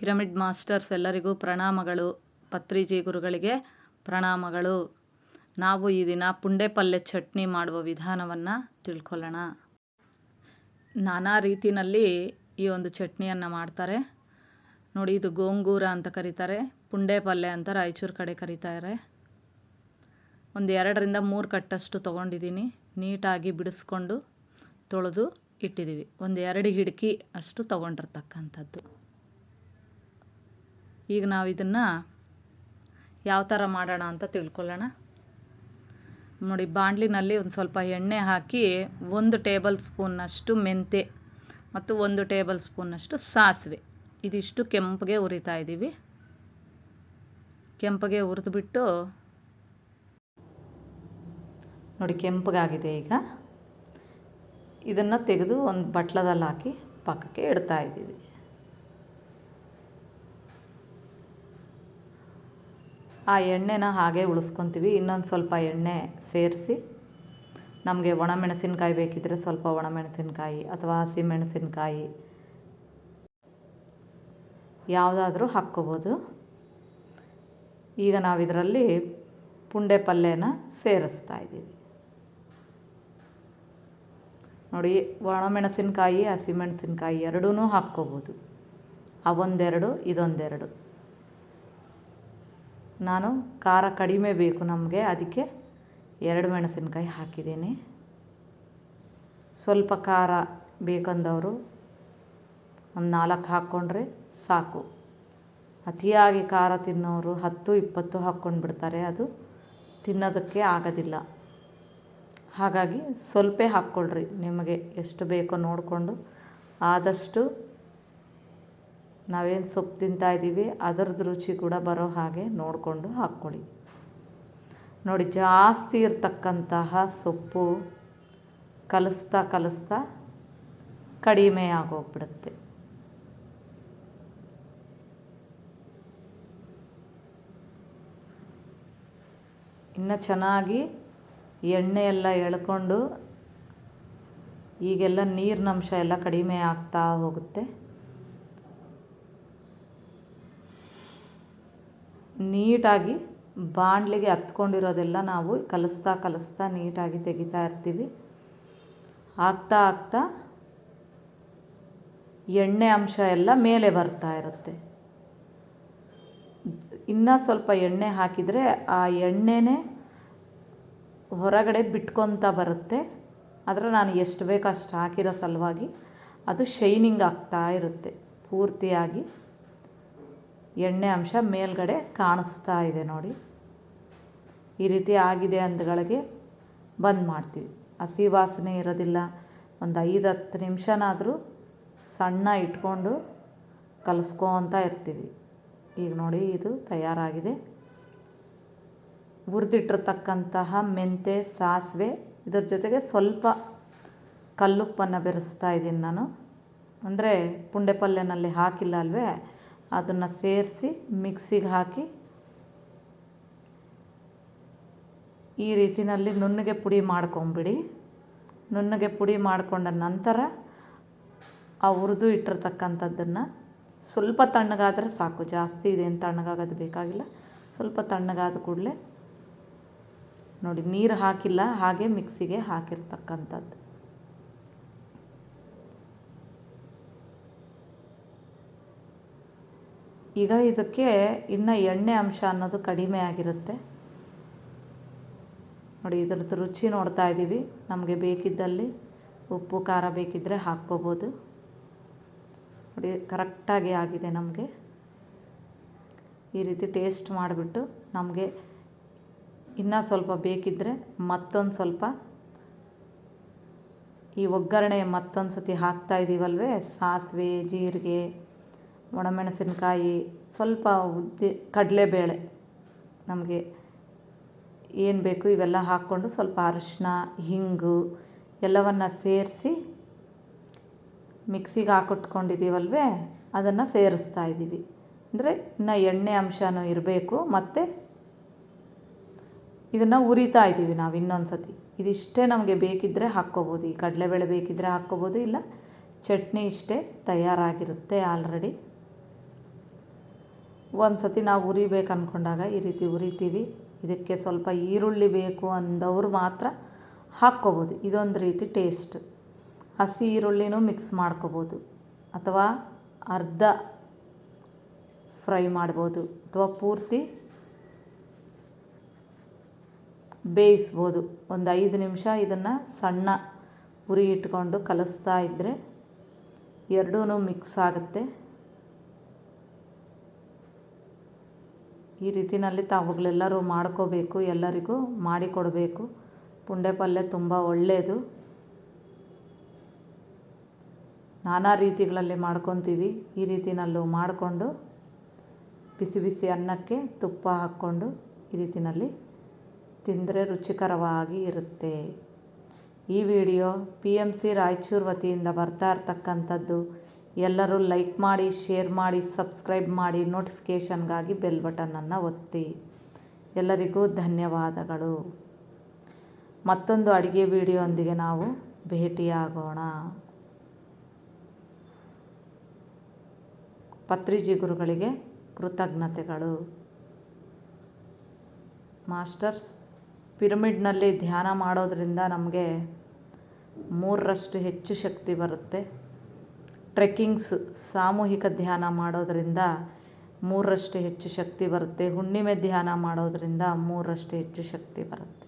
Pyramid masters ಎಲ್ಲರಿಗೂ ಪ್ರಣಾಮಗಳು. ಪತ್ರಿಜಿ ಗುರುಗಳಿಗೆ ಪ್ರಣಾಮಗಳು. ನಾವು ಈ ದಿನ ಪುಂಡೆ ಪಲ್ಯ ಚಟ್ನಿ ಮಾಡುವ ವಿಧಾನವನ್ನು ತಿಳ್ಕೊಳ್ಳೋಣ. ನಾನಾ ರೀತಿಯಲ್ಲಿ ಈ ಒಂದು ಚಟ್ನಿಯನ್ನು ಮಾಡ್ತಾರೆ. ನೋಡಿ, ಇದು ಗೋಂಗೂರ ಅಂತ ಕರೀತಾರೆ, ಪುಂಡೆ ಪಲ್ಯ ಅಂತ ರಾಯಚೂರು ಕಡೆ ಕರೀತಾರೆ. ಒಂದು ಎರಡರಿಂದ ಮೂರು ಕಟ್ಟಷ್ಟು ತೊಗೊಂಡಿದ್ದೀನಿ. ನೀಟಾಗಿ ಬಿಡಿಸ್ಕೊಂಡು ತೊಳೆದು ಇಟ್ಟಿದ್ದೀವಿ. ಒಂದು ಎರಡು ಹಿಡ್ಕಿ ಅಷ್ಟು ತೊಗೊಂಡಿರ್ತಕ್ಕಂಥದ್ದು. ಈಗ ನಾವು ಇದನ್ನು ಯಾವ ಥರ ಮಾಡೋಣ ಅಂತ ತಿಳ್ಕೊಳ್ಳೋಣ. ನೋಡಿ, ಬಾಣಲಿನಲ್ಲಿ ಒಂದು ಸ್ವಲ್ಪ ಎಣ್ಣೆ ಹಾಕಿ ಒಂದು ಟೇಬಲ್ ಸ್ಪೂನ್ನಷ್ಟು ಮೆಂತೆ ಮತ್ತು ಒಂದು ಟೇಬಲ್ ಸ್ಪೂನ್ನಷ್ಟು ಸಾಸಿವೆ. ಇದಿಷ್ಟು ಕೆಂಪಗೆ ಉರಿತಾ ಇದ್ದೀವಿ ಕೆಂಪಗೆ ಹುರಿದ್ಬಿಟ್ಟು ನೋಡಿ, ಕೆಂಪಗಾಗಿದೆ ಈಗ. ಇದನ್ನು ತೆಗೆದು ಒಂದು ಬಟ್ಲದಲ್ಲಿ ಹಾಕಿ ಪಕ್ಕಕ್ಕೆ ಇಡ್ತಾ ಇದ್ದೀವಿ ಆ ಎಣ್ಣೆನ ಹಾಗೆ ಉಳಿಸ್ಕೊತೀವಿ. ಇನ್ನೊಂದು ಸ್ವಲ್ಪ ಎಣ್ಣೆ ಸೇರಿಸಿ ನಮಗೆ ಒಣಮೆಣಸಿನ್ಕಾಯಿ ಬೇಕಿದ್ದರೆ ಸ್ವಲ್ಪ ಒಣಮೆಣಸಿನಕಾಯಿ ಅಥವಾ ಹಸಿಮೆಣಸಿನಕಾಯಿ ಯಾವುದಾದ್ರೂ ಹಾಕ್ಕೋಬೋದು. ಈಗ ನಾವು ಇದರಲ್ಲಿ ಪುಂಡೆ ಪಲ್ಯನ ಸೇರಿಸ್ತಾ ಇದ್ದೀವಿ. ನೋಡಿ, ಒಣಮೆಣಸಿನ್ಕಾಯಿ, ಹಸಿಮೆಣಸಿನ್ಕಾಯಿ ಎರಡೂ ಹಾಕ್ಕೋಬೋದು. ಅವೊಂದೆರಡು ಇದೊಂದೆರಡು. ನಾನು ಖಾರ ಕಡಿಮೆ ಬೇಕು ನಮಗೆ, ಅದಕ್ಕೆ ಎರಡು ಮೆಣಸಿನ್ಕಾಯಿ ಹಾಕಿದ್ದೀನಿ. ಸ್ವಲ್ಪ ಖಾರ ಬೇಕಂದವರು ಒಂದು ನಾಲ್ಕು ಹಾಕ್ಕೊಂಡ್ರೆ ಸಾಕು. ಅತಿಯಾಗಿ ಖಾರ ತಿನ್ನೋರು ಹತ್ತು, ಇಪ್ಪತ್ತು ಹಾಕ್ಕೊಂಡು ಬಿಡ್ತಾರೆ ಅದು ತಿನ್ನೋದಕ್ಕೆ ಆಗೋದಿಲ್ಲ. ಹಾಗಾಗಿ ಸ್ವಲ್ಪ ಹಾಕ್ಕೊಳ್ರಿ, ನಿಮಗೆ ಎಷ್ಟು ಬೇಕೋ ನೋಡಿಕೊಂಡು. ಆದಷ್ಟು ನಾವೇನು ಸೊಪ್ಪು ತಿಂತಾಯಿದ್ದೀವಿ ಅದರದ್ದು ರುಚಿ ಕೂಡ ಬರೋ ಹಾಗೆ ನೋಡಿಕೊಂಡು ಹಾಕ್ಕೊಳ್ಳಿ. ನೋಡಿ, ಜಾಸ್ತಿ ಇರತಕ್ಕಂತಹ ಸೊಪ್ಪು ಕಲಿಸ್ತಾ ಕಲಿಸ್ತಾ ಕಡಿಮೆ ಆಗೋಗ್ಬಿಡುತ್ತೆ. ಇನ್ನು ಚೆನ್ನಾಗಿ ಎಣ್ಣೆ ಎಲ್ಲ ಎಳ್ಕೊಂಡು ಈಗೆಲ್ಲ ನೀರಿನಂಶ ಎಲ್ಲ ಕಡಿಮೆ ಆಗ್ತಾ ಹೋಗುತ್ತೆ. ನೀಟಾಗಿ ಬಾಣಲಿಗೆ ಹತ್ಕೊಂಡಿರೋದೆಲ್ಲ ನಾವು ಕಲಿಸ್ತಾ ಕಲಿಸ್ತಾ ನೀಟಾಗಿ ತೆಗಿತಾ ಇರ್ತೀವಿ. ಆಗ್ತಾ ಆಗ್ತಾ ಎಣ್ಣೆ ಅಂಶ ಎಲ್ಲ ಮೇಲೆ ಬರ್ತಾ ಇರುತ್ತೆ. ಇನ್ನೂ ಸ್ವಲ್ಪ ಎಣ್ಣೆ ಹಾಕಿದರೆ ಆ ಎಣ್ಣೆನೇ ಹೊರಗಡೆ ಬಿಟ್ಕೊತ ಬರುತ್ತೆ. ಆದರೆ ನಾನು ಎಷ್ಟು ಬೇಕು ಅಷ್ಟು ಹಾಕಿರೋ ಸಲುವಾಗಿ ಅದು ಶೈನಿಂಗ್ ಆಗ್ತಾ ಇರುತ್ತೆ, ಪೂರ್ತಿಯಾಗಿ. ಎಣ್ಣೆ ಅಂಶ ಮೇಲ್ಗಡೆ ಕಾಣಿಸ್ತಾ ಇದೆ ನೋಡಿ. ಈ ರೀತಿ ಆಗಿದೆ ಅಂದಗಳಿಗೆ ಬಂದ್ ಮಾಡ್ತೀವಿ. ಹಸಿ ವಾಸನೆ ಇರೋದಿಲ್ಲ. ಒಂದು ಐದು ಹತ್ತು ನಿಮಿಷನಾದರೂ ಸಣ್ಣ ಇಟ್ಕೊಂಡು ಕಲಿಸ್ಕೊತ ಇರ್ತೀವಿ. ಈಗ ನೋಡಿ ಇದು ತಯಾರಾಗಿದೆ. ಹುರಿದಿಟ್ಟಿರ್ತಕ್ಕಂತಹ ಮೆಂತೆ, ಸಾಸಿವೆ, ಇದರ ಜೊತೆಗೆ ಸ್ವಲ್ಪ ಕಲ್ಲುಪ್ಪನ್ನು ಬೆರೆಸ್ತಾ ಇದ್ದೀನಿ ನಾನು. ಅಂದರೆ ಪುಂಡೆ ಪಲ್ಯನಲ್ಲಿ ಹಾಕಿಲ್ಲ ಅಲ್ವೇ? ಅದನ್ನು ಸೇರಿಸಿ ಮಿಕ್ಸಿಗೆ ಹಾಕಿ ಈ ರೀತಿಯಲ್ಲಿ ನುಣ್ಣಗೆ ಪುಡಿ ಮಾಡ್ಕೊಂಬಿಡಿ. ನುಣ್ಣಗೆ ಪುಡಿ ಮಾಡಿಕೊಂಡ ನಂತರ ಆ ಹುರಿದು ಇಟ್ಟಿರ್ತಕ್ಕಂಥದ್ದನ್ನು ಸ್ವಲ್ಪ ತಣ್ಣಗಾದರೆ ಸಾಕು. ಜಾಸ್ತಿ ಇದೇನು ತಣ್ಣಗಾಗೋದು ಬೇಕಾಗಿಲ್ಲ. ಸ್ವಲ್ಪ ತಣ್ಣಗಾದ ಕೂಡಲೇ ನೋಡಿ ನೀರು ಹಾಕಿಲ್ಲ, ಹಾಗೆ ಮಿಕ್ಸಿಗೆ ಹಾಕಿರ್ತಕ್ಕಂಥದ್ದು. ಈಗ ಇದಕ್ಕೆ ಇನ್ನು ಎಣ್ಣೆ ಅಂಶ ಅನ್ನೋದು ಕಡಿಮೆ ಆಗಿರುತ್ತೆ. ನೋಡಿ, ಇದ್ರದ್ದು ರುಚಿ ನೋಡ್ತಾ ಇದ್ದೀವಿ. ನಮಗೆ ಬೇಕಿದ್ದಲ್ಲಿ ಉಪ್ಪು, ಖಾರ ಬೇಕಿದ್ದರೆ ಹಾಕ್ಕೋಬೋದು. ನೋಡಿ, ಕರೆಕ್ಟಾಗಿ ಆಗಿದೆ ನಮಗೆ. ಈ ರೀತಿ ಟೇಸ್ಟ್ ಮಾಡಿಬಿಟ್ಟು ನಮಗೆ ಇನ್ನೂ ಸ್ವಲ್ಪ ಬೇಕಿದ್ದರೆ ಮತ್ತೊಂದು ಸ್ವಲ್ಪ ಈ ಒಗ್ಗರಣೆ ಮತ್ತೊಂದು ಸತಿ ಹಾಕ್ತಾ ಇದ್ದೀವಲ್ವೇ ಸಾಸಿವೆ, ಜೀರಿಗೆ ಒಣಮೆಣಸಿನ್ಕಾಯಿ, ಸ್ವಲ್ಪ ಉದ್ದಿ, ಕಡಲೆಬೇಳೆ ನಮಗೆ ಏನು ಬೇಕು ಇವೆಲ್ಲ ಹಾಕ್ಕೊಂಡು ಸ್ವಲ್ಪ ಅರಿಶಿನ ಹಿಂಗು ಎಲ್ಲವನ್ನು ಸೇರಿಸಿ ಮಿಕ್ಸಿಗೆ ಹಾಕಿಟ್ಕೊಂಡಿದ್ದೀವಲ್ವೇ ಅದನ್ನು ಸೇರಿಸ್ತಾ ಇದ್ದೀವಿ ಅಂದರೆ ಇನ್ನು ಎಣ್ಣೆ ಅಂಶನೂ ಇರಬೇಕು ಮತ್ತು ಇದನ್ನು ಉರಿತಾ ಇದ್ದೀವಿ ನಾವು ಇನ್ನೊಂದು ಸತಿ ಇದಿಷ್ಟೇ ನಮಗೆ ಬೇಕಿದ್ದರೆ ಹಾಕ್ಕೋಬೋದು. ಈ ಕಡಲೆಬೇಳೆ ಬೇಕಿದ್ದರೆ ಹಾಕ್ಕೋಬೋದು, ಇಲ್ಲ ಚಟ್ನಿ ಇಷ್ಟೇ ತಯಾರಾಗಿರುತ್ತೆ ಆಲ್ರೆಡಿ. ಒಂದು ಸತಿ ನಾವು ಉರಿಬೇಕು ಅಂದ್ಕೊಂಡಾಗ ಈ ರೀತಿ ಉರಿತೀವಿ. ಇದಕ್ಕೆ ಸ್ವಲ್ಪ ಈರುಳ್ಳಿ ಬೇಕು ಅಂದವರು ಮಾತ್ರ ಹಾಕ್ಕೋಬೋದು. ಇದೊಂದು ರೀತಿ ಟೇಸ್ಟ್. ಹಸಿ ಈರುಳ್ಳಿನೂ ಮಿಕ್ಸ್ ಮಾಡ್ಕೋಬೋದು. ಅಥವಾ ಅರ್ಧ ಫ್ರೈ ಮಾಡ್ಬೋದು. ಅಥವಾ ಪೂರ್ತಿ ಬೇಯಿಸ್ಬೋದು. ಒಂದು ಐದು ನಿಮಿಷ ಇದನ್ನು ಸಣ್ಣ ಉರಿ ಇಟ್ಕೊಂಡು ಕಲಿಸ್ತಾ ಇದ್ದರೆ ಎರಡೂ ಮಿಕ್ಸ್ ಆಗುತ್ತೆ. ಈ ರೀತಿಯಲ್ಲಿ ತಾವುಗಳೆಲ್ಲರೂ ಮಾಡ್ಕೋಬೇಕು, ಎಲ್ಲರಿಗೂ ಮಾಡಿಕೊಡಬೇಕು. ಪುಂಡೆ ಪಲ್ಯ ತುಂಬ ಒಳ್ಳೆಯದು ನಾನಾ ರೀತಿಗಳಲ್ಲಿ ಮಾಡ್ಕೊತೀವಿ. ಈ ರೀತಿಯಲ್ಲೂ ಮಾಡಿಕೊಂಡು ಬಿಸಿ ಬಿಸಿ ಅನ್ನಕ್ಕೆ ತುಪ್ಪ ಹಾಕ್ಕೊಂಡು ಈ ರೀತಿಯಲ್ಲಿ ತಿಂದರೆ ರುಚಿಕರವಾಗಿ ಇರುತ್ತೆ. ಈ video P M C Raichur ವತಿಯಿಂದ ಬರ್ತಾ ಇರ್ತಕ್ಕಂಥದ್ದು ಎಲ್ಲರೂ ಲೈಕ್ ಮಾಡಿ, ಶೇರ್ ಮಾಡಿ, ಸಬ್ಸ್ಕ್ರೈಬ್ ಮಾಡಿ, ನೋಟಿಫಿಕೇಷನ್ಗಾಗಿ ಬೆಲ್ ಬಟನನ್ನು ಒತ್ತಿ. ಎಲ್ಲರಿಗೂ ಧನ್ಯವಾದಗಳು. ಮತ್ತೊಂದು ಅಡುಗೆ ವಿಡಿಯೋಂದಿಗೆ ನಾವು ಭೇಟಿಯಾಗೋಣ. ಪತ್ರಿಜಿ ಗುರುಗಳಿಗೆ ಕೃತಜ್ಞತೆಗಳು. ಮಾಸ್ಟರ್ಸ್, ಪಿರಮಿಡ್ನಲ್ಲಿ ಧ್ಯಾನ ಮಾಡೋದರಿಂದ ನಮಗೆ ಮೂರರಷ್ಟು ಹೆಚ್ಚು ಶಕ್ತಿ ಬರುತ್ತೆ. ಟ್ರೆಕ್ಕಿಂಗ್ಸ್ ಸಾಮೂಹಿಕ ಧ್ಯಾನ ಮಾಡೋದರಿಂದ ಮೂರರಷ್ಟು ಹೆಚ್ಚು ಶಕ್ತಿ ಬರುತ್ತೆ. ಹುಣ್ಣಿಮೆ ಧ್ಯಾನ ಮಾಡೋದರಿಂದ ಮೂರರಷ್ಟು ಹೆಚ್ಚು ಶಕ್ತಿ ಬರುತ್ತೆ.